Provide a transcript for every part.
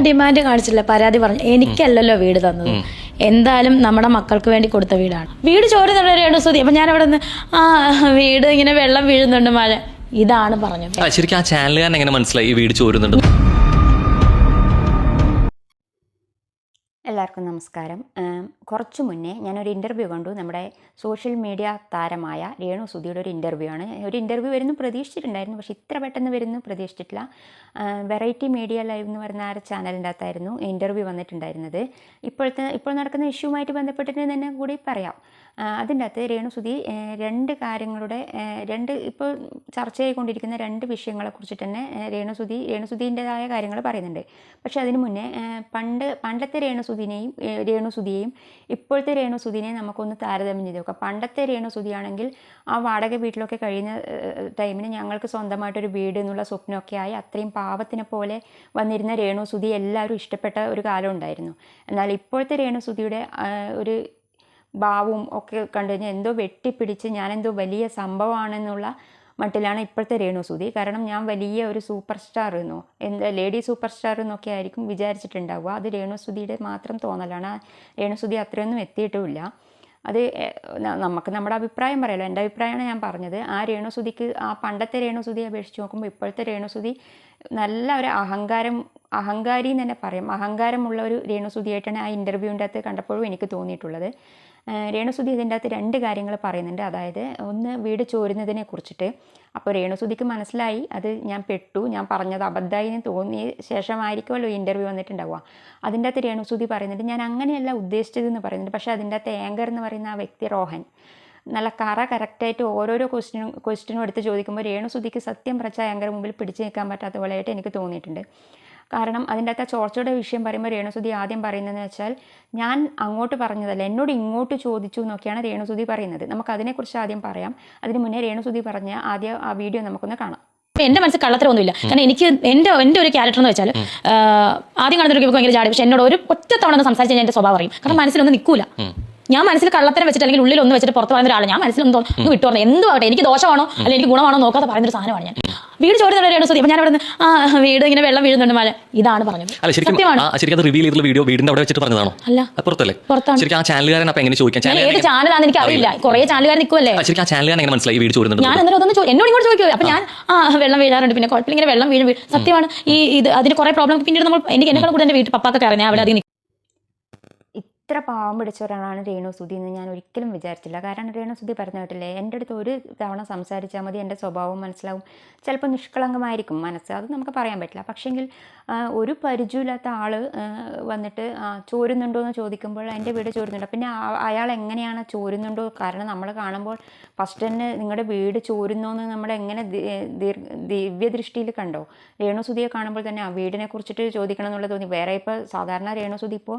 ഞാൻ ഡിമാൻഡ് കാണിച്ചില്ല പരാതി പറഞ്ഞു. എനിക്കല്ലല്ലോ വീട് തന്നത്. എന്തായാലും നമ്മുടെ മക്കൾക്ക് വേണ്ടി കൊടുത്ത വീടാണ്. വീട് ചോരുന്നുണ്ട് രേണുസുതി അപ്പൊ ഞാൻ അവിടെ നിന്ന് ആ വീട് ഇങ്ങനെ വെള്ളം വീഴുന്നുണ്ട് മഴ. ഇതാണ് പറഞ്ഞത്. ആ, ശരിക്കും ആ ചാനലുകാരൻ എങ്ങനെ മനസ്സിലായി ഈ വീട് ചോരുന്നുണ്ട് എല്ലാവർക്കും നമസ്കാരം. കുറച്ചു മുന്നേ ഞാനൊരു ഇന്റർവ്യൂ കണ്ടു. നമ്മുടെ സോഷ്യൽ മീഡിയ താരമായ രേണു സുധിയുടെ ഒരു ഇന്റർവ്യൂ ആണ്. ഒരു ഇന്റർവ്യൂ വരുന്നു പ്രതീക്ഷിച്ചിട്ടുണ്ടായിരുന്നു. പക്ഷേ ഇത്ര പെട്ടെന്ന് വരുന്നു പ്രതീക്ഷിച്ചിട്ടില്ല. വെറൈറ്റി മീഡിയ ലൈവ് എന്ന് പറഞ്ഞ ആ ഒരു ചാനലിന്റെ അകത്തായിരുന്നു ഇന്റർവ്യൂ വന്നിട്ടുണ്ടായിരുന്നത്. ഇപ്പോഴത്തെ ഇപ്പോൾ നടക്കുന്ന ഇഷ്യൂവുമായിട്ട് ബന്ധപ്പെട്ടിട്ട് തന്നെ കൂടി പറയാം. അതിന്റെ അകത്ത് രേണുസുതി രണ്ട് കാര്യങ്ങളുടെ രണ്ട് ഇപ്പോൾ ചർച്ച ചെയ്തുകൊണ്ടിരിക്കുന്ന രണ്ട് വിഷയങ്ങളെ കുറിച്ചിട്ട് തന്നെ രേണുസുതി രേണുസുതിന്റെതായ കാര്യങ്ങൾ പറയുന്നുണ്ട്. പക്ഷേ അതിന് മുന്നേ പണ്ട് പണ്ടത്തെ രേണുസുതിനെയും രേണുസുതിയെയും ഇപ്പോഴത്തെ രേണുസുതിനെയും നമുക്കൊന്ന് താരതമ്യം ചെയ്ത് നോക്കാം. പണ്ടത്തെ രേണുസുതിയാണെങ്കിൽ ആ വാടക വീട്ടിലൊക്കെ കഴിയുന്ന ടൈമിന് ഞങ്ങൾക്ക് സ്വന്തമായിട്ടൊരു വീട് എന്നുള്ള സ്വപ്നമൊക്കെ ആയി അത്രയും പാവത്തിനെ പോലെ വന്നിരുന്ന രേണുസുതി എല്ലാവരും ഇഷ്ടപ്പെട്ട ഒരു കാലം ഉണ്ടായിരുന്നു. എന്നാൽ ഇപ്പോഴത്തെ രേണുസുതിയുടെ ഒരു ഭാവവും ഒക്കെ കണ്ടു കഴിഞ്ഞാൽ എന്തോ വെട്ടിപ്പിടിച്ച് ഞാനെന്തോ വലിയ സംഭവമാണെന്നുള്ള മട്ടിലാണ് ഇപ്പോഴത്തെ രേണുസുതി കാരണം ഞാൻ വലിയ ഒരു സൂപ്പർ സ്റ്റാർ എന്നോ എന്താ ലേഡി സൂപ്പർ സ്റ്റാർ എന്നൊക്കെ ആയിരിക്കും വിചാരിച്ചിട്ടുണ്ടാവുക. അത് രേണുസുതിയുടെ മാത്രം തോന്നലാണ്. രേണുസുതി അത്രയൊന്നും എത്തിയിട്ടുമില്ല. അത് നമുക്ക് നമ്മുടെ അഭിപ്രായം പറയാലോ എന്റെ അഭിപ്രായമാണ് ഞാൻ പറഞ്ഞത്. ആ രേണുസുതിക്ക് ആ പണ്ടത്തെ രേണുസുതിയെ അപേക്ഷിച്ച് നോക്കുമ്പോൾ ഇപ്പോഴത്തെ രേണുസുതി നല്ല ഒരു അഹങ്കാരം അഹങ്കാരി എന്ന് തന്നെ പറയാം. അഹങ്കാരമുള്ള ഒരു രേണുസുതിയായിട്ടാണ് ആ ഇന്റർവ്യൂവിന്റെ അകത്ത് കണ്ടപ്പോഴും എനിക്ക് തോന്നിയിട്ടുള്ളത്. രേണുസുതി ഇതിന്റെ അകത്ത് രണ്ട് കാര്യങ്ങൾ പറയുന്നുണ്ട്. അതായത് ഒന്ന് വീട് ചോരുന്നതിനെ കുറിച്ചിട്ട്. അപ്പോൾ രേണുസുതിക്ക് മനസ്സിലായി. അത് ഞാൻ പെട്ടു. ഞാൻ പറഞ്ഞത് അബദ്ധമായി എന്ന് തോന്നിയ ശേഷമായിരിക്കുമല്ലോ ഇന്റർവ്യൂ വന്നിട്ടുണ്ടാവുക. അതിന്റെ അകത്ത് രേണുസുതി പറയുന്നുണ്ട് ഞാൻ അങ്ങനെയല്ല ഉദ്ദേശിച്ചതെന്ന് പറയുന്നുണ്ട്. പക്ഷേ അതിന്റെ അകത്ത് ആങ്കർ എന്ന് പറയുന്ന ആ വ്യക്തി റോഹൻ. നല്ല കറ കറക്റ്റായിട്ട് ഓരോരോ ക്വസ്റ്റിനും ക്വസ്റ്റിനും എടുത്ത് ചോദിക്കുമ്പോൾ രേണുസുതിക്ക് സത്യം പ്രച്ച ആങ്കർ മുമ്പിൽ പിടിച്ചു നിൽക്കാൻ പറ്റാത്ത പോലെയായിട്ട് എനിക്ക് തോന്നിയിട്ടുണ്ട്. കാരണം അതിന്റെ അകത്ത് ചോർച്ചയുടെ വിഷയം പറയുമ്പോൾ രേണുസുതി ആദ്യം പറയുന്നതെന്ന് വെച്ചാൽ ഞാൻ അങ്ങോട്ട് പറഞ്ഞതല്ല എന്നോട് ഇങ്ങോട്ട് ചോദിച്ചു എന്നൊക്കെയാണ് രേണുസുതി പറയുന്നത്. നമുക്ക് അതിനെക്കുറിച്ച് ആദ്യം പറയാം. അതിന് മുന്നേ രേണുസുതി പറഞ്ഞ ആദ്യ ആ വീഡിയോ നമുക്കൊന്ന് കാണാം. എന്റെ മനസ്സിൽ കള്ളത്തരമൊന്നുമില്ല. കാരണം എനിക്ക് എന്റെ എന്റെ ഒരു ക്യാരക്ടർ എന്ന് വെച്ചാൽ ആദ്യം കാണുന്ന ഒരു ഭയങ്കര ജാടി പക്ഷെ എന്നോട് ഒരു ഒറ്റ തവണ ഒന്ന് സംസാരിച്ച് ഞാൻ എന്റെ സ്വഭാവം അറിയും. കാരണം മനസ്സിലൊന്നും നിൽക്കൂല. ഞാൻ മനസ്സിൽ കള്ളത്തരം വെച്ചിട്ട് അല്ലെങ്കിൽ ഉള്ളിൽ ഒന്ന് വെച്ചിട്ട് പുറത്ത് പറയുന്ന ഒരാളാണ് ഞാൻ മനസ്സിലൊന്നും തോന്നുന്നു ഒന്ന് വിട്ടു പറഞ്ഞു എന്തും ആകട്ടെ എനിക്ക് ദോഷമാണോ അല്ലെങ്കിൽ എനിക്ക് ഗുണമാണോ നോക്കാതെ പറയുന്ന ഒരു സാധനമാണ് ഞാൻ. വീട് ചോരുന്ന രേണു സുതി അപ്പൊ ഞാൻ അവിടെ നിന്ന് ആ വീട് ഇങ്ങനെ വെള്ളം വീഴുന്നുണ്ട് മഴ ഇതാണ് പറഞ്ഞത്. അല്ല ശരിക്കും സത്യമാണ്. ആ ശരിക്കും അത് റിവീൽ ചെയ്തിട്ടുള്ള വീഡിയോ വീടിന്റെ അവിടെ വെച്ചിട്ട് പറഞ്ഞതാണോ? അല്ല. അത് പുറത്തല്ലേ? പുറത്താണ്. ശരിക്കും ആ ചാനലുകാരൻ അപ്പൊ എങ്ങനെ ചോദിക്കാം? ഞാൻ ഏത് ചാനലുകാരൻ ചാനലാണെന്ന് എനിക്ക് അറിയില്ല. കുറെ ചാനലുകാർ നിൽക്കുമല്ലേ ആ, ശരിക്കും ആ ചാനലുകാരൻ എങ്ങനെ മനസ്സിലായി ഈ വീട് ചോരുന്നുണ്ട് ഞാൻ അന്നേരം അതൊന്ന് ചോ- എന്നോട് ഇങ്ങോട്ട് ചോദിക്കുക അപ്പൊ ഞാൻ ആ വെള്ളം വീഴാറുണ്ട്. പിന്നെ കുഴപ്പമില്ല ഇങ്ങനെ വെള്ളം വീഴും വീഴും. സത്യമാണ്. ഈ ഇത് അതിന് കുറെ പ്രോബ്ലം പിന്നീട് നമ്മൾ എനിക്ക് എന്നെക്കാൾ കൂടെ എന്റെ വീട്ടിൽ പപ്പാക്കൊക്കെ അറിയാം. അവിടെ അധികം ഇത്ര പാവം പിടിച്ച ഒരാളാണ് രേണു സുധി എന്ന് ഞാൻ ഒരിക്കലും വിചാരിച്ചില്ല. കാരണം രേണു സുധി പറഞ്ഞ കേട്ടില്ലേ എന്റെ അടുത്ത് ഒരു തവണ സംസാരിച്ചാൽ മതി എന്റെ സ്വഭാവം മനസ്സിലാവും. ചിലപ്പോൾ നിഷ്കളങ്കമായിരിക്കും മനസ്സ് അത് നമുക്ക് പറയാൻ പറ്റില്ല. പക്ഷേങ്കിൽ ഒരു പരിചയമില്ലാത്ത ആൾ വന്നിട്ട് ചോരുന്നുണ്ടോ എന്ന് ചോദിക്കുമ്പോൾ എന്റെ വീട് ചോരുന്നുണ്ടോ. പിന്നെ അയാൾ എങ്ങനെയാണ് ചോരുന്നുണ്ടോ? കാരണം നമ്മൾ കാണുമ്പോൾ ഫസ്റ്റ് തന്നെ നിങ്ങളുടെ വീട് ചോരുന്നോ എന്ന് നമ്മൾ എങ്ങനെ ദിവ്യദൃഷ്ടിയിൽ കണ്ടോ? രേണുസുതിയെ കാണുമ്പോൾ തന്നെ ആ വീടിനെ കുറിച്ചിട്ട് ചോദിക്കണം എന്നുള്ള തോന്നി. വേറെ ഇപ്പോൾ സാധാരണ രേണുസുതി ഇപ്പോൾ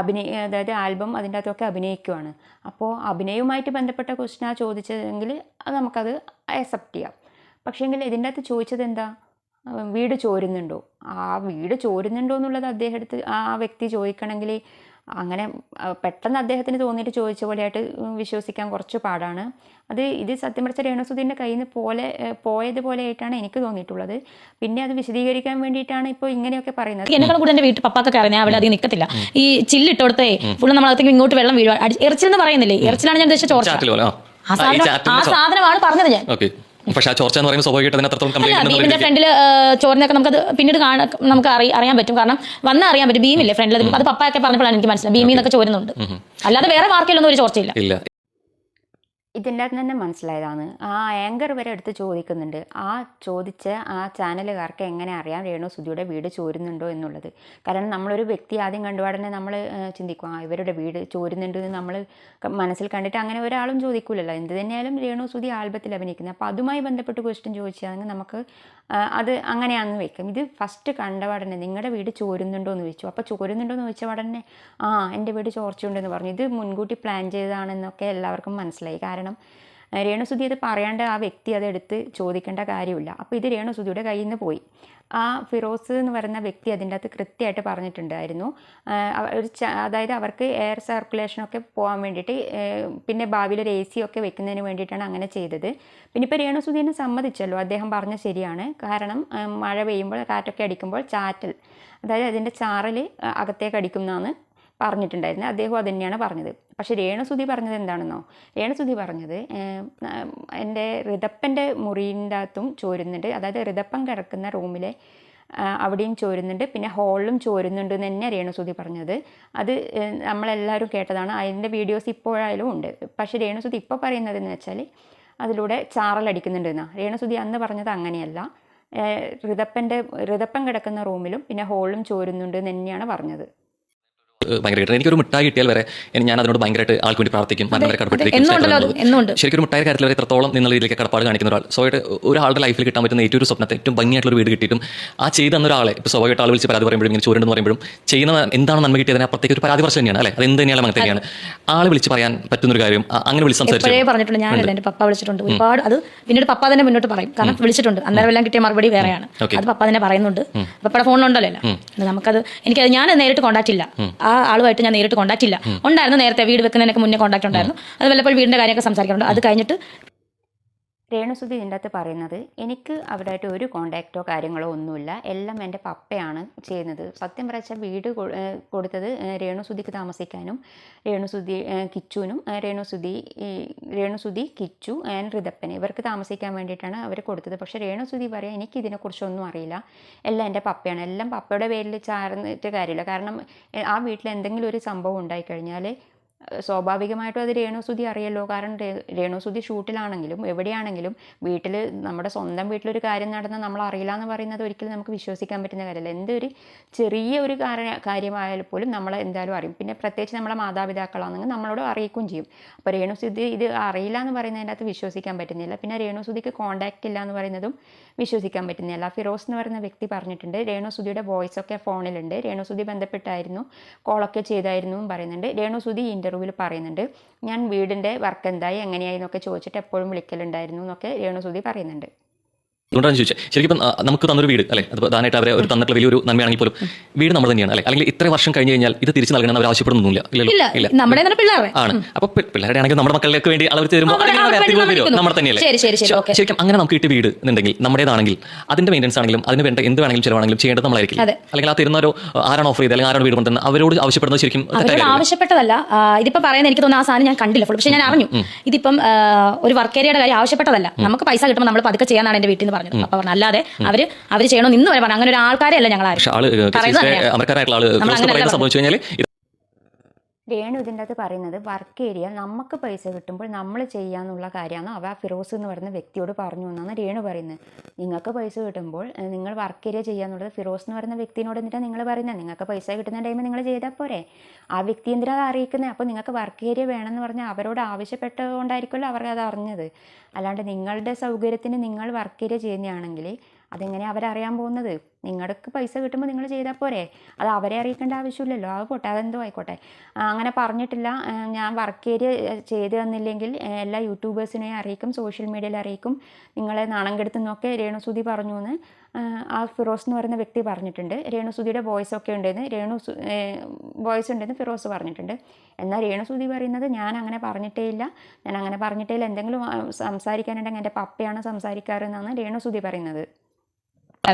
അഭിനയ അതായത് ആൽബം അതിന്റെ അകത്തൊക്കെ അഭിനയിക്കുവാണ്. അപ്പോൾ അഭിനയവുമായിട്ട് ബന്ധപ്പെട്ട ക്വസ്റ്റിനാണ് ചോദിച്ചതെങ്കിൽ അത് നമുക്കത് അക്സെപ്റ്റ് ചെയ്യാം. പക്ഷേങ്കിൽ ഇതിന്റെ അകത്ത് ചോദിച്ചത് എന്താ വീട് ചോരുന്നുണ്ടോ? ആ വീട് ചോരുന്നുണ്ടോ എന്നുള്ളത് അദ്ദേഹത്തെ ആ വ്യക്തി ചോദിക്കണമെങ്കിൽ അങ്ങനെ പെട്ടെന്ന് അദ്ദേഹത്തിന് തോന്നിയിട്ട് ചോദിച്ച പോലെയായിട്ട് വിശ്വസിക്കാൻ കുറച്ച് പാടാണ്. അത് ഇത് സത്യം പഠിച്ച രേണുസുധീന്റെ കയ്യിൽ നിന്ന് പോലെ പോയതുപോലെ ആയിട്ടാണ് എനിക്ക് തോന്നിയിട്ടുള്ളത്. പിന്നെ അത് വിശദീകരിക്കാൻ വേണ്ടിയിട്ടാണ് ഇപ്പോൾ ഇങ്ങനെയൊക്കെ പറയുന്നത്. എന്നെക്കാളും കൂടെ എന്റെ വീട്ടിൽ പപ്പാക്കൊക്കെ അറിയാം. ഞാൻ അവിടെ അധികം നിൽക്കത്തില്ല. ഈ ചില്ലിട്ടോടത്തെ ഫുള്ള് നമ്മളകത്തേക്ക് ഇങ്ങോട്ട് വെള്ളം വീഴുക എറിച്ചിൽ എന്ന് പറയുന്നില്ലേ? എറിച്ചിലാണ് ഞാൻ ഉദ്ദേശിച്ച ചോർച്ച ആ. സാധനമാണ് പറഞ്ഞത് ഞാൻ. ഓക്കെ. പക്ഷെ ആ ചോർച്ച എന്ന് പറയുമ്പോൾ സ്വാഭാവികമായിട്ട് അതിന് അത്രത്തോളം കംപ്ലൈന്റ് ഫ്രണ്ടിൽ ചോറിനൊക്കെ നമുക്കത് പിന്നീട് നമുക്ക് അറി- അറിയാൻ പറ്റും. കാരണം വന്ന അറിയാൻ പറ്റും. ഭീമില്ലേ ഫ്രണ്ടിൽ അത് പപ്പയൊക്കെ പറഞ്ഞപ്പോഴാണ് എനിക്ക് മനസ്സിലായി ഭീമിന്നൊക്കെ ചോരുന്നുണ്ട്. അല്ലാതെ വേറെ മാർക്കിലൊന്നും ഒരു ചോർച്ചയില്ല. ഇല്ല. ഇതിന്റെ അകത്ത് തന്നെ മനസ്സിലായതാണ്. ആ ആങ്കർ വരെ എടുത്ത് ചോദിക്കുന്നുണ്ട്. ആ ചോദിച്ച് ആ ചാനലുകാർക്ക് എങ്ങനെ അറിയാം രേണു സുധിയുടെ വീട് ചോരുന്നുണ്ടോ എന്നുള്ളത്? കാരണം നമ്മളൊരു വ്യക്തി ആദ്യം കണ്ടുപാടനെ നമ്മൾ ചിന്തിക്കും ആ ഇവരുടെ വീട് ചോരുന്നുണ്ട് എന്ന് നമ്മൾ മനസ്സിൽ കണ്ടിട്ട് അങ്ങനെ ഒരാളും ചോദിക്കില്ലല്ലോ എന്ത് തന്നെയായാലും രേണു സുധി ആൽബത്തിൽ അഭിനയിക്കുന്നത് അപ്പോൾ അതുമായി ബന്ധപ്പെട്ട് ക്വസ്റ്റ്യൻ ചോദിച്ചാണെങ്കിൽ നമുക്ക് അത് അങ്ങനെയാണെന്ന് വെക്കും. ഇത് ഫസ്റ്റ് കണ്ട പാടനെ നിങ്ങളുടെ വീട് ചോരുന്നുണ്ടോ എന്ന് ചോദിച്ചു. അപ്പോൾ ചോരുന്നുണ്ടോ എന്ന് ചോദിച്ച പാടനെ ആ എന്റെ വീട് ചോർച്ചയുണ്ടെന്ന് പറഞ്ഞു. ഇത് മുൻകൂട്ടി പ്ലാൻ ചെയ്തതാണെന്നൊക്കെ എല്ലാവർക്കും മനസ്സിലായി. കാരണം രേണുസുതി അത് പറയാണ്ട് ആ വ്യക്തി അതെടുത്ത് ചോദിക്കേണ്ട കാര്യമില്ല. അപ്പോൾ ഇത് രേണുസുതിയുടെ കയ്യിൽ നിന്ന് പോയി. ആ ഫിറോസ് എന്ന് പറയുന്ന വ്യക്തി അതിന്റെ അകത്ത് കൃത്യമായിട്ട് പറഞ്ഞിട്ടുണ്ടായിരുന്നു. ഒരു അതായത് അവർക്ക് എയർ സർക്കുലേഷനൊക്കെ പോകാൻ വേണ്ടിയിട്ട് പിന്നെ ഭാവിയിൽ ഒരു എ സി ഒക്കെ വെക്കുന്നതിന് വേണ്ടിയിട്ടാണ് അങ്ങനെ ചെയ്തത്. പിന്നെ ഇപ്പോൾ രേണുസുധീനെ സമ്മതിച്ചല്ലോ. അദ്ദേഹം പറഞ്ഞ ശരിയാണ്. കാരണം മഴ പെയ്യുമ്പോൾ കാറ്റൊക്കെ അടിക്കുമ്പോൾ ചാറ്റൽ അതായത് അതിന്റെ ചാറൽ അകത്തേക്ക് അടിക്കുന്നതാണ് പറഞ്ഞിട്ടുണ്ടായിരുന്നത് അദ്ദേഹം അത് തന്നെയാണ് പറഞ്ഞത്. പക്ഷേ രേണുസുതി പറഞ്ഞത് എന്താണെന്നോ? രേണുസുതി പറഞ്ഞത് എന്റെ ഋതപ്പന്റെ മുറിന്റെ അകത്തും ചോരുന്നുണ്ട്. അതായത് ഋതപ്പൻ കിടക്കുന്ന റൂമിലെ അവിടെയും ചോരുന്നുണ്ട്. പിന്നെ ഹോളിലും ചോരുന്നുണ്ട് എന്ന് തന്നെ രേണുസുതി പറഞ്ഞത്. അത് നമ്മളെല്ലാവരും കേട്ടതാണ്. അതിന്റെ വീഡിയോസ് ഇപ്പോഴായാലും ഉണ്ട്. പക്ഷേ രേണുസുതി ഇപ്പോൾ പറയുന്നത് എന്ന് വെച്ചാൽ അതിലൂടെ ചാറലടിക്കുന്നുണ്ട് എന്നാണ് രേണുസുതി അന്ന് പറഞ്ഞത് അങ്ങനെയല്ല. ഋതപ്പന്റെ ഋതപ്പൻ കിടക്കുന്ന റൂമിലും പിന്നെ ഹോളിലും ചോരുന്നുണ്ട് എന്ന് തന്നെയാണ് പറഞ്ഞത്. ഭയങ്കരമായിട്ട് എനിക്കൊരു മിഠായി കിട്ടിയാൽ വരെ ഞാൻ അതിനോട് ഭയങ്കരമായിട്ട് ആൾക്ക് വേണ്ടി പ്രാർത്ഥിക്കും. മരണം വരെ കടപ്പെട്ടിരിക്കും ശരിക്കും ഒരു മിഠായി കാര്യത്തിൽ വരെ എത്രത്തോളം നിന്നുള്ള രീതിയിലേക്ക് കടപ്പാട് കാണിക്കുന്ന ഒരാൾ. സോ ആയിട്ട് ഒരാളുടെ ലൈഫിൽ കിട്ടാൻ പറ്റുന്ന ഏറ്റവും ഒരു സ്വപ്നത്തെ ഏറ്റവും ഭംഗിയായിട്ടുള്ള ഒരു വീട് കിട്ടിയിട്ടും ആ ചെയ്ത ഒരാളെ ഇപ്പോൾ സ്വാഭാവികമായിട്ട് ആൾ വിളിച്ച് പരാതി പറയുമ്പോഴും ഇങ്ങനെ എന്ന് പറയുമ്പോഴും ചെയ്യുന്ന എന്താണ് നന്മ കിട്ടിയതിനെ അപ്പുറത്തേക്ക് ഒരു പരാതി പ്രശ്നം തന്നെയാണ് അല്ലെ? അത് എന്ത് തന്നെയാണ് അങ്ങനെ തന്നെയാണ്. ആളെ വിളിച്ച് പറയാൻ പറ്റുന്ന ഒരു കാര്യം അങ്ങനെ വിളിച്ച് സംസാരിച്ചു പറഞ്ഞിട്ടുണ്ട് ഞാനല്ല പപ്പ വിളിച്ചിട്ടുണ്ട്. ഒരുപാട് അത് പിന്നീട് പപ്പ തന്നെ മുന്നോട്ട് പറയും. കാരണം വിളിച്ചിട്ടുണ്ട്. അന്നേരം എല്ലാം കിട്ടിയ മറുപടി വേറെയാണ്. അത് പപ്പ തന്നെ പറയുന്നുണ്ട്. പപ്പയുടെ ഫോണിലുണ്ടല്ലോ നമുക്കത് എനിക്കത് ഞാൻ നേരിട്ട് കോൺടാക്ട് ഇല്ല. ആ ആളുമായിട്ട് ഞാൻ നേരിട്ട് കോൺടാക്ട് ഇല്ല. ഉണ്ടായിരുന്നു നേരത്തെ വീട് വെക്കുന്നതിനൊക്കെ മുന്നേ കോൺടാക്ട് ഉണ്ടായിരുന്നു. അത് വല്ലപ്പോഴും വീടിന്റെ കാര്യമൊക്കെ സംസാരിക്കാറുണ്ട്. അത് കഴിഞ്ഞിട്ട് രേണുസുതി ഇതിന്റെ അകത്ത് പറയുന്നത് എനിക്ക് അവരായിട്ട് ഒരു കോണ്ടാക്റ്റോ കാര്യങ്ങളോ ഒന്നുമില്ല. എല്ലാം എന്റെ പപ്പയാണ് ചെയ്യുന്നത്. സത്യം പറച്ചാൽ വീട് കൊടുത്തത് രേണുസുതിക്ക് താമസിക്കാനും രേണുസുതി കിച്ചുവിനും രേണുസുതി രേണുസുതി കിച്ചു ആൻഡ് ഋതപ്പന് ഇവർക്ക് താമസിക്കാൻ വേണ്ടിയിട്ടാണ് അവർ കൊടുത്തത്. പക്ഷേ രേണുസുതി പറയാം എനിക്ക് ഇതിനെക്കുറിച്ചൊന്നും അറിയില്ല. എല്ലാം എന്റെ പപ്പയാണ്. എല്ലാം പപ്പയുടെ പേരിൽ ചാർന്നിട്ട് കാര്യമില്ല. കാരണം ആ വീട്ടിൽ എന്തെങ്കിലും ഒരു സംഭവം ഉണ്ടായിക്കഴിഞ്ഞാൽ സ്വാഭാവികമായിട്ടും അത് രേണുസുതി അറിയല്ലോ. കാരണം രേണുസുതി ഷൂട്ടിലാണെങ്കിലും എവിടെയാണെങ്കിലും വീട്ടിൽ നമ്മുടെ സ്വന്തം വീട്ടിലൊരു കാര്യം നടന്നാൽ നമ്മൾ അറിയില്ല എന്ന് പറയുന്നത് ഒരിക്കലും നമുക്ക് വിശ്വസിക്കാൻ പറ്റുന്ന കാര്യമല്ല. എന്തൊരു ചെറിയ ഒരു കാര- കാര്യമായാൽ പോലും നമ്മൾ എന്തായാലും അറിയും. പിന്നെ പ്രത്യേകിച്ച് നമ്മളെ മാതാപിതാക്കളാണെങ്കിൽ നമ്മളോട് അറിയിക്കുകയും ചെയ്യും. അപ്പോൾ രേണുസുതി ഇത് അറിയില്ല എന്ന് പറയുന്നതിന്റെ അകത്ത് വിശ്വസിക്കാൻ പറ്റുന്നില്ല. പിന്നെ രേണുസുതിക്ക് കോണ്ടാക്റ്റ് ഇല്ല എന്ന് പറയുന്നതും വിശ്വസിക്കാൻ പറ്റുന്നില്ല. ഫിറോസ് എന്ന് പറയുന്ന വ്യക്തി പറഞ്ഞിട്ടുണ്ട് രേണുസുതിയുടെ വോയിസ് ഒക്കെ ഫോണിലുണ്ട് രേണുസുതി ബന്ധപ്പെട്ടായിരുന്നു കോളൊക്കെ ചെയ്തായിരുന്നു പറയുന്നുണ്ട്. രേണുസുതി ഇന്റർവ്യൂവിൽ പറയുന്നുണ്ട് ഞാൻ വീടിന്റെ വർക്ക് എന്തായി എങ്ങനെയായി എന്നൊക്കെ ചോദിച്ചിട്ട് എപ്പോഴും വിളിക്കലുണ്ടായിരുന്നു എന്നൊക്കെ രേണുസുതി പറയുന്നുണ്ട്. അതുകൊണ്ടാണ് ചോദിച്ചത് ശരിക്കും നമുക്ക് തന്നൊരു വീട് അല്ലെ? അത് പ്രധാനമായിട്ട് അവരെ ഒരു തന്നിട്ടുള്ള വലിയൊരു നന്മയാണെങ്കിൽ പോലും വീട് നമ്മൾ തന്നെയാണ് അല്ലെ? അല്ലെങ്കിൽ ഇത്ര വർഷം കഴിഞ്ഞ് കഴിഞ്ഞാൽ ഇത് തിരിച്ചു നൽകണം അവർ ആവശ്യപ്പെടുന്നില്ല ആണ്. അപ്പൊ പിള്ളേരുടെ ആണെങ്കിൽ നമ്മുടെ മക്കളിലേക്ക് വേണ്ടി അവർ തരുമ്പോൾ നമ്മുടെ തന്നെയല്ലേ. ശരിക്കും അങ്ങനെ നമുക്ക് കിട്ടിയ വീട് എന്നുണ്ടെങ്കിൽ നമ്മുടേതാണെങ്കിൽ അതിന്റെ മെയിന്റെനൻസ് ആണെങ്കിലും അതിന് വേണ്ട എന്ത് വേണമെങ്കിലും ചിലവാണെങ്കിലും ചെയ്യേണ്ടത് നമ്മളായിരിക്കും. അല്ലെങ്കിൽ ആ തരുന്നവരോ ആരാണ് ഓഫർ ചെയ്ത് അല്ലെങ്കിൽ ആരാണ് വീട് കൊണ്ടുവന്നത് അവരോട് ആവശ്യപ്പെടുന്നത് ശരിക്കും? ആവശ്യപ്പെട്ടതല്ല. ഇതിപ്പോ പറയുന്ന എനിക്ക് തോന്നുന്നു ആ സാധനം ഞാൻ കണ്ടില്ല ഫുൾ പക്ഷെ ഞാൻ അറിഞ്ഞു. ഇതിപ്പം ഒരു വർക്ക് ഏരിയയുടെ കാര്യം ആവശ്യപ്പെട്ടതല്ല. നമുക്ക് പൈസ കിട്ടുമ്പോൾ നമ്മൾ പതുക്കെ ചെയ്യാനാണ് എന്റെ വീട്ടിൽ നിന്ന് പറഞ്ഞത്. അപ്പൊ പറഞ്ഞു അല്ലാതെ അവർ അവർ ചെയ്യണമെന്ന് ഇന്ന് വരെ പറഞ്ഞു അങ്ങനെ ഒരു ആൾക്കാരെ അല്ല ഞങ്ങൾ ആരും പറയുന്നത്. നമ്മൾ അങ്ങനെയല്ല. സംഭവിച്ചു കഴിഞ്ഞാൽ രേണു ഇതിന്റെ അകത്ത് പറയുന്നത് വർക്ക് ഏരിയ നമുക്ക് പൈസ കിട്ടുമ്പോൾ നമ്മൾ ചെയ്യാന്നുള്ള കാര്യമാണ് അവ ഫിറോസ് എന്ന് പറയുന്ന വ്യക്തിയോട് പറഞ്ഞു എന്നാണ് രേണു പറയുന്നത്. നിങ്ങൾക്ക് പൈസ കിട്ടുമ്പോൾ നിങ്ങൾ വർക്ക് ഏരിയ ചെയ്യാന്നുള്ളത് ഫിറോസ് എന്ന് പറയുന്ന വ്യക്തിനോട് എന്നിട്ട് നിങ്ങൾ പറയുന്നത്? നിങ്ങൾക്ക് പൈസ കിട്ടുന്ന ടൈമിൽ നിങ്ങൾ ചെയ്താൽ പോരെ? ആ വ്യക്തി എന്തിനാ അത് അറിയിക്കുന്നത് അപ്പോൾ നിങ്ങൾക്ക് വർക്ക് ഏരിയ വേണമെന്ന് പറഞ്ഞാൽ അവരോട് ആവശ്യപ്പെട്ടതുകൊണ്ടായിരിക്കുമല്ലോ അവർ അത് അറിഞ്ഞത്. അല്ലാണ്ട് നിങ്ങളുടെ സൗകര്യത്തിന് നിങ്ങൾ വർക്ക് ഏരിയ ചെയ്യുന്നതാണെങ്കിൽ അതെങ്ങനെ അവരറിയാൻ പോകുന്നത്? നിങ്ങൾക്ക് പൈസ കിട്ടുമ്പോൾ നിങ്ങൾ ചെയ്താൽ പോരെ. അത് അവരെ അറിയിക്കേണ്ട ആവശ്യമില്ലല്ലോ. അത് പോട്ടെ അതെന്തോ ആയിക്കോട്ടെ. അങ്ങനെ പറഞ്ഞിട്ടില്ല. ഞാൻ വർക്ക് ഏരിയ ചെയ്ത് തന്നില്ലെങ്കിൽ എല്ലാ യൂട്യൂബേഴ്സിനെയും അറിയിക്കും സോഷ്യൽ മീഡിയയിൽ അറിയിക്കും. നിങ്ങളെ നാണം കെടുത്തുന്നൊക്കെ രേണുസുതി പറഞ്ഞു എന്ന് ആ, ഫിറോസ് എന്ന് പറയുന്ന വ്യക്തി പറഞ്ഞിട്ടുണ്ട്. രേണുസുതിയുടെ വോയിസ് ഒക്കെ ഉണ്ടെന്ന്. രേണു വോയിസ് ഉണ്ടെന്ന് ഫിറോസ് പറഞ്ഞിട്ടുണ്ട്. എന്നാൽ രേണുസുതി പറയുന്നത് ഞാൻ അങ്ങനെ പറഞ്ഞിട്ടേ ഇല്ല. ഞാൻ അങ്ങനെ പറഞ്ഞിട്ടേ ഇല്ല. എന്തെങ്കിലും സംസാരിക്കാനുണ്ടെങ്കിൽ എന്റെ പപ്പയാണ് സംസാരിക്കാറ് എന്നാണ് രേണുസുതി പറയുന്നത്.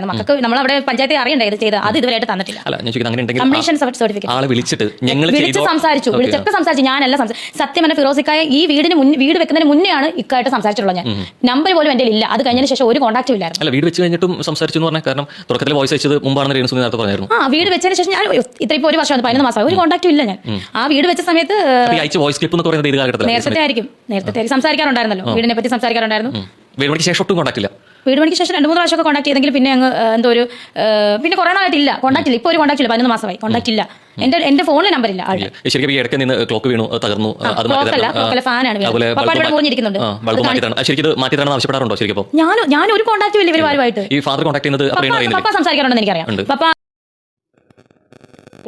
മക്കൾക്ക് നമ്മളവിടെ പഞ്ചായത്തിൽ അറിയണ്ടേ ഇത് ചെയ്ത്. അത് ഇതുവരെയായിട്ട് തന്നിട്ടില്ല. അല്ല ഞാൻ ചോദിക്കുന്നത് അങ്ങനെ ഉണ്ടെങ്കിൽ കംപ്ലീഷൻ സർട്ടിഫിക്കറ്റ് ആളെ വിളിച്ചിട്ട് ഞങ്ങൾ വിളിച്ച് സംസാരിച്ചു. വിളിച്ചിട്ട് വിളിച്ചൊക്കെ സംസാരിച്ചു. ഞാനല്ല സംസാരിച്ചു സത്യം എന്നെ ഫിറോസിക്കായ ഈ വീടിന് മുൻ വീട് വെക്കുന്നതിന് മുന്നെയാണ് ഇക്കായിട്ട് സംസാരിച്ചിട്ടുള്ളത് ഞാൻ. നമ്പർ പോലും എന്റെ ഇല്ല. അത് കഴിഞ്ഞതിന് ശേഷം ഒരു കോൺടാക്റ്റും ഇല്ലായിരുന്നു. അല്ല വീട് വെച്ച് കഴിഞ്ഞിട്ടും സംസാരിച്ചു എന്ന് പറഞ്ഞാൽ കാരണം തുടക്കത്തിൽ വോയിസ് അയച്ചത് മുമ്പാണെന്ന് രേണു നേരത്തെ പറഞ്ഞായിരുന്നു. ആ വീട് വെച്ചതിന് ശേഷം ഞാൻ ഇത്ര ഇപ്പോൾ ഒരു വർഷം പതിനൊന്ന് മാസമായി. ഒരു കോൺടാക്റ്റും ഇല്ല ഞാൻ. ആ വീട് വെച്ച സമയത്ത് അയച്ച വോയിസ് ക്ലിപ്പ് എന്ന് പറയുന്നത് നേരത്തെ ആയിരിക്കും. നേരത്തെ ആയിരിക്കും. സംസാരിക്കാറുണ്ടായിരുന്നല്ലോ. വീടിനെ പറ്റി സംസാരിക്കാറുണ്ടായിരുന്നു. വീട് മണിക്ക് ശേഷം ഒട്ടും കോൺടാക്ട് ഇല്ല. വീട് മണിക്ക് ശേഷം രണ്ട് മൂന്ന് പ്രാവശ്യമൊക്കെ കോൺടാക്ട് ചെയ്തെങ്കിൽ പിന്നെ അങ്ങ് എന്തോ ഒരു പിന്നെ കുറേ നാളായിട്ടില്ല കോൺടാക്ട് ഇല്ല. ഇപ്പോൾ ഒരു കോൺടാക്ട് ഇല്ല. പതിനൊന്ന് മാസമായി. കോൺടാക്ട് ഇല്ല. എന്റെ എന്റെ ഫോണിൽ നമ്പർ ഇല്ല ശരിക്കും ഈ ഇടയ്ക്ക് നിന്ന് ക്ലോക്ക് വീണു തകർന്നു അത് മാറ്റി തരണം. ആവശ്യപ്പെടാറുണ്ടോ ശരിക്കും ഞാൻ ഞാൻ ഒരു കോൺടാക്ട് ഇല്ല ഇവരുമായിട്ട് ഈ ഫാദർ കോൺടാക്ട് ചെയ്യുന്നത് പപ്പ സംസാരിക്കാറുണ്ടെന്ന് എനിക്കറിയാം. പപ്പ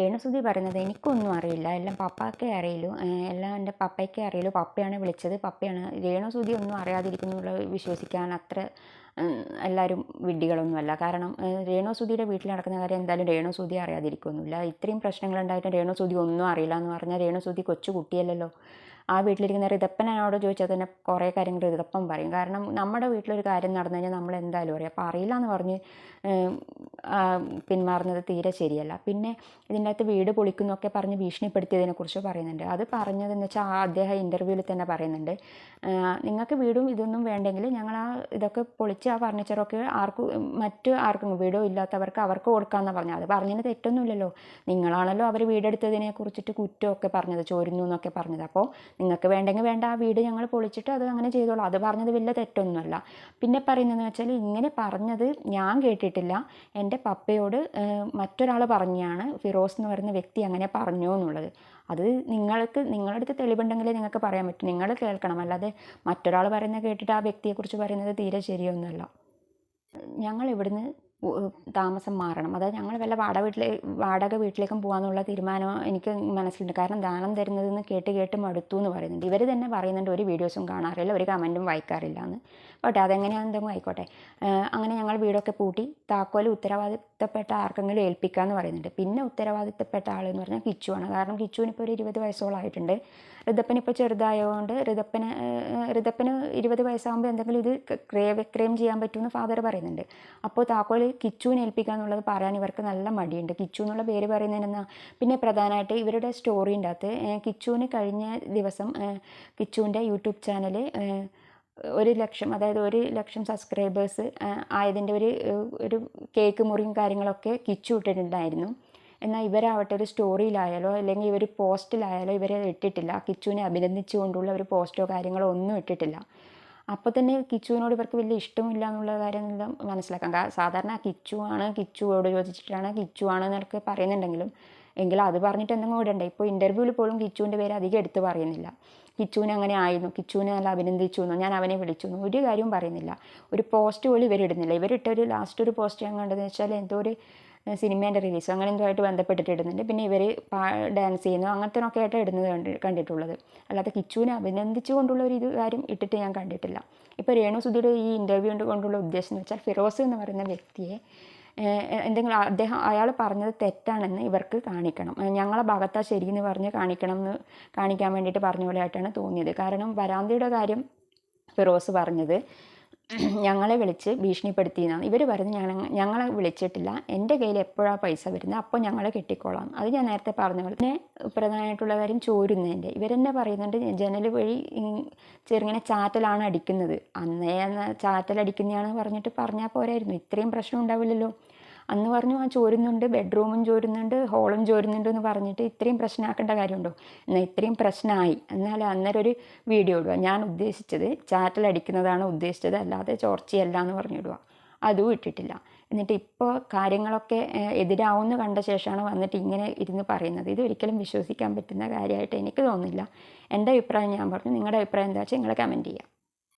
രേണുസുതി പറയുന്നത് എനിക്കൊന്നും അറിയില്ല. എല്ലാം പപ്പാക്കേ അറിയുള്ളൂ. എല്ലാം എന്റെ പപ്പയ്ക്കേ അറിയുള്ളൂ. പപ്പയാണ് വിളിച്ചത്. പപ്പയാണ് രേണുസുതി ഒന്നും അറിയാതിരിക്കുന്നുള്ള വിശ്വസിക്കാൻ അത്ര എല്ലാവരും വിഡ്ഢികളൊന്നുമല്ല. കാരണം രേണുസുതിയുടെ വീട്ടിൽ നടക്കുന്ന കാര്യം എന്തായാലും രേണുസുതി അറിയാതിരിക്കൊന്നുമില്ല. ഇത്രയും പ്രശ്നങ്ങൾ പ്രശ്നങ്ങളുണ്ടായിട്ട് രേണുസുതി ഒന്നും അറിയില്ല എന്ന് പറഞ്ഞാൽ രേണുസുതി കൊച്ചു കുട്ടിയല്ലല്ലോ. ആ വീട്ടിലിരിക്കുന്ന ഋതപ്പനോട് ചോദിച്ചാൽ തന്നെ കുറേ കാര്യങ്ങൾ ഋതപ്പൻ പറയും. കാരണം നമ്മുടെ വീട്ടിലൊരു കാര്യം നടന്നു കഴിഞ്ഞാൽ നമ്മൾ എന്തായാലും അറിയാം അപ്പോൾ അറിയില്ല എന്ന് പറഞ്ഞ് പിന്മാറുന്നത് തീരെ ശരിയല്ല. പിന്നെ ഇതിന്റെ അകത്ത് വീട് പൊളിക്കുന്നൊക്കെ പറഞ്ഞ് ഭീഷണിപ്പെടുത്തിയതിനെ കുറിച്ച് പറയുന്നുണ്ട്. അത് പറഞ്ഞതെന്ന് വെച്ചാൽ ആ അദ്ദേഹം ഇന്റർവ്യൂവിൽ തന്നെ പറയുന്നുണ്ട്. നിങ്ങൾക്ക് വീടും ഇതൊന്നും വേണ്ടെങ്കിൽ ഞങ്ങൾ ആ ഇതൊക്കെ പൊളിച്ച് ആ ഫർണിച്ചറൊക്കെ ആർക്കും മറ്റു ആർക്കും വീടോ ഇല്ലാത്തവർക്ക് അവർക്ക് കൊടുക്കാമെന്നാണ് പറഞ്ഞത്. അത് പറഞ്ഞതിന് തെറ്റൊന്നുമില്ലല്ലോ. നിങ്ങളാണല്ലോ അവർ വീടെടുത്തതിനെ കുറിച്ചിട്ട് കുറ്റമൊക്കെ പറഞ്ഞത് ചോരുന്നു എന്നൊക്കെ പറഞ്ഞത്. അപ്പോൾ നിങ്ങൾക്ക് വേണ്ടെങ്കിൽ വേണ്ട ആ വീട് ഞങ്ങൾ പൊളിച്ചിട്ട് അത് അങ്ങനെ ചെയ്തോളാം. അത് പറഞ്ഞത് വലിയ തെറ്റൊന്നുമല്ല. പിന്നെ പറയുന്നതെന്ന് വെച്ചാൽ ഇങ്ങനെ പറഞ്ഞത് ഞാൻ കേട്ടിട്ടില്ല. എന്റെ പപ്പയോട് മറ്റൊരാൾ പറഞ്ഞാണ് ഫിറോസ് എന്ന് പറയുന്ന വ്യക്തി അങ്ങനെ പറഞ്ഞു എന്നുള്ളത്. അത് നിങ്ങൾക്ക് നിങ്ങളുടെ അടുത്ത് തെളിവുണ്ടെങ്കിലേ നിങ്ങൾക്ക് പറയാൻ പറ്റും. നിങ്ങൾ കേൾക്കണം. അല്ലാതെ മറ്റൊരാൾ പറയുന്നത് കേട്ടിട്ട് ആ വ്യക്തിയെക്കുറിച്ച് പറയുന്നത് തീരെ ശരിയൊന്നുമല്ല. ഞങ്ങൾ ഇവിടുന്ന് താമസം മാറണം. അതായത് ഞങ്ങൾ വല്ല വാടക വീട്ടിലെ വാടക വീട്ടിലേക്കും പോകാമെന്നുള്ള തീരുമാനം എനിക്ക് മനസ്സിലുണ്ട്. കാരണം ദാനം തരുന്നതെന്ന് കേട്ട് കേട്ട് മടുത്തു എന്ന് പറയുന്നുണ്ട്. ഇവർ തന്നെ പറയുന്നുണ്ട് ഒരു വീഡിയോസും കാണാറില്ല ഒരു കമന്റും വായിക്കാറില്ല എന്ന്. പോട്ടെ അതെങ്ങനെയാണെന്നും ആയിക്കോട്ടെ. അങ്ങനെ ഞങ്ങൾ വീടൊക്കെ പൂട്ടി. താക്കോൽ ഉത്തരവാദിത്തപ്പെട്ട ആർക്കെങ്കിലും ഏൽപ്പിക്കാമെന്ന് പറയുന്നുണ്ട്. പിന്നെ ഉത്തരവാദിത്തപ്പെട്ട ആളെന്ന് പറഞ്ഞാൽ കിച്ചുവാണ് കാരണം കിച്ചുവിനിപ്പോൾ ഒരു ഇരുപത് വയസ്സോളായിട്ടുണ്ട് ഋതപ്പനിപ്പോൾ ചെറുതായതുകൊണ്ട് ഋതപ്പന് ഋതപ്പന് ഇരുപത് വയസ്സാകുമ്പോൾ എന്തെങ്കിലും ഇത് ക്രയ വിക്രയം ചെയ്യാൻ പറ്റുമെന്ന് ഫാദർ പറയുന്നുണ്ട്. അപ്പോൾ താക്കോൽ കിച്ചുവിനെ ഏൽപ്പിക്കുക എന്നുള്ളത് പറയാൻ ഇവർക്ക് നല്ല മടിയുണ്ട്. കിച്ചു എന്നുള്ള പേര് പറയുന്നതിനെന്നാ? പിന്നെ പ്രധാനമായിട്ട് ഇവരുടെ സ്റ്റോറിന്റെ അകത്ത് കിച്ചുവിന് കഴിഞ്ഞ ദിവസം കിച്ചുവിന്റെ യൂട്യൂബ് ചാനൽ ഒരു ലക്ഷം അതായത് ഒരു ലക്ഷം സബ്സ്ക്രൈബേഴ്സ് ആയതിന്റെ ഒരു ഒരു കേക്ക് മുറിയും കാര്യങ്ങളൊക്കെ കിച്ചു ഇട്ടിട്ടുണ്ടായിരുന്നു. എന്നാൽ ഇവരാവട്ടെ ഒരു സ്റ്റോറിയിലായാലോ അല്ലെങ്കിൽ ഇവർ പോസ്റ്റിലായാലോ ഇവരെ ഇട്ടിട്ടില്ല. കിച്ചുവിനെ അഭിനന്ദിച്ചുകൊണ്ടുള്ള ഒരു പോസ്റ്റോ കാര്യങ്ങളോ ഒന്നും ഇട്ടിട്ടില്ല. അപ്പോൾ തന്നെ കിച്ചുവിനോട് ഇവർക്ക് വലിയ ഇഷ്ടമില്ല എന്നുള്ള കാര്യം മനസ്സിലാക്കാം. സാധാരണ കിച്ചു ആണ് കിച്ചുവോട് ചോദിച്ചിട്ടാണ് കിച്ചു ആണ് എന്നൊക്കെ പറയുന്നുണ്ടെങ്കിലും എങ്കിലും അത് പറഞ്ഞിട്ട് എന്തെങ്കിലും ഇടണ്ടേ ഇപ്പോൾ ഇന്റർവ്യൂവിൽ പോലും കിച്ചുവിന്റെ പേര് അധികം എടുത്ത് പറയുന്നില്ല. കിച്ചുവിനെ അങ്ങനെ ആയിരുന്നു. കിച്ചൂനെ നല്ല അഭിനന്ദിച്ചു എന്നോ. ഞാൻ അവനെ വിളിച്ചു എന്നോ. ഒരു കാര്യവും പറയുന്നില്ല. ഒരു പോസ്റ്റ് പോലും ഇവരിടുന്നില്ല ഇവരിട്ട ഒരു ലാസ്റ്റ് ഒരു പോസ്റ്റ് ഞാൻ കണ്ടതെന്ന് വെച്ചാൽ എന്തോ ഒരു സിനിമേന്റെ റിലീസ് അങ്ങനെ എന്തോ ആയിട്ട് ബന്ധപ്പെട്ടിട്ട് ഇടുന്നുണ്ട്. പിന്നെ ഇവർ ഡാൻസ് ചെയ്യുന്നു. അങ്ങനത്തെ ആയിട്ട് ഇടുന്നത് കണ്ടി കണ്ടിട്ടുള്ളത്. അല്ലാതെ കിച്ചുവിനെ അഭിനന്ദിച്ചുകൊണ്ടുള്ള ഒരു ഇത് കാര്യം ഇട്ടിട്ട് ഞാൻ കണ്ടിട്ടില്ല. ഇപ്പോൾ രേണു സുധിയുടെ ഈ ഇന്റർവ്യൂ കൊണ്ടുള്ള ഉദ്ദേശം എന്ന് വെച്ചാൽ ഫിറോസ് എന്ന് പറയുന്ന വ്യക്തിയെ എന്തെങ്കിലും അദ്ദേഹം അയാൾ പറഞ്ഞത് തെറ്റാണെന്ന് ഇവർക്ക് കാണിക്കണം. ഞങ്ങളെ ഭാഗത്താ ശരിയെന്ന് പറഞ്ഞ് കാണിക്കണം എന്ന് കാണിക്കാൻ വേണ്ടിയിട്ട് പറഞ്ഞ പോലെ ആയിട്ടാണ് തോന്നിയത്. കാരണം വരാന്തിയുടെ കാര്യം ഫിറോസ് പറഞ്ഞത് ഞങ്ങളെ വിളിച്ച് ഭീഷണിപ്പെടുത്തി എന്നാണ് ഇവർ പറഞ്ഞ് ഞങ്ങൾ ഞങ്ങളെ വിളിച്ചിട്ടില്ല. എന്റെ കയ്യിൽ എപ്പോഴാണ് പൈസ വരുന്നത്? അപ്പോൾ ഞങ്ങളെ കെട്ടിക്കോളാം. അത് ഞാൻ നേരത്തെ പറഞ്ഞ പോലെ പിന്നെ പ്രധാനമായിട്ടുള്ള കാര്യം ചോരുന്നതിന്റെ. ഇവരെന്നെ പറയുന്നുണ്ട് ജനൽ വഴി ചെറുങ്ങനെ ചാറ്റലാണ് അടിക്കുന്നത്. അന്നേ ചാറ്റലടിക്കുന്നതാണെന്ന് ചാറ്റലടിക്കുന്നതാണ് പറഞ്ഞിട്ട് പറഞ്ഞാൽ പോരായിരുന്നു. ഇത്രയും പ്രശ്നം ഉണ്ടാവില്ലല്ലോ. അന്ന് പറഞ്ഞു ആ ചോരുന്നുണ്ട് ബെഡ്റൂമും ചോരുന്നുണ്ട് ഹോളും ചോരുന്നുണ്ട് എന്ന് പറഞ്ഞിട്ട് ഇത്രയും പ്രശ്നമാക്കേണ്ട കാര്യമുണ്ടോ? എന്നാൽ ഇത്രയും പ്രശ്നമായി എന്നാൽ അന്നേരം ഒരു വീഡിയോ ഇടുക. ഞാൻ ഉദ്ദേശിച്ചത് ചാറ്റലടിക്കുന്നതാണ് ഉദ്ദേശിച്ചത് അല്ലാതെ ചോർച്ചയല്ല എന്ന് പറഞ്ഞിടുക. അതും ഇട്ടിട്ടില്ല. എന്നിട്ട് ഇപ്പോൾ കാര്യങ്ങളൊക്കെ എതിരാവുമെന്ന് കണ്ട ശേഷമാണ് വന്നിട്ട് ഇങ്ങനെ ഇരുന്ന് പറയുന്നത്. ഇത് ഒരിക്കലും വിശ്വസിക്കാൻ പറ്റുന്ന കാര്യമായിട്ട് എനിക്ക് തോന്നുന്നില്ല. എന്റെ അഭിപ്രായം ഞാൻ പറഞ്ഞു. നിങ്ങളുടെ അഭിപ്രായം എന്താ വെച്ചാൽ നിങ്ങൾ കമന്റ് ചെയ്യാം.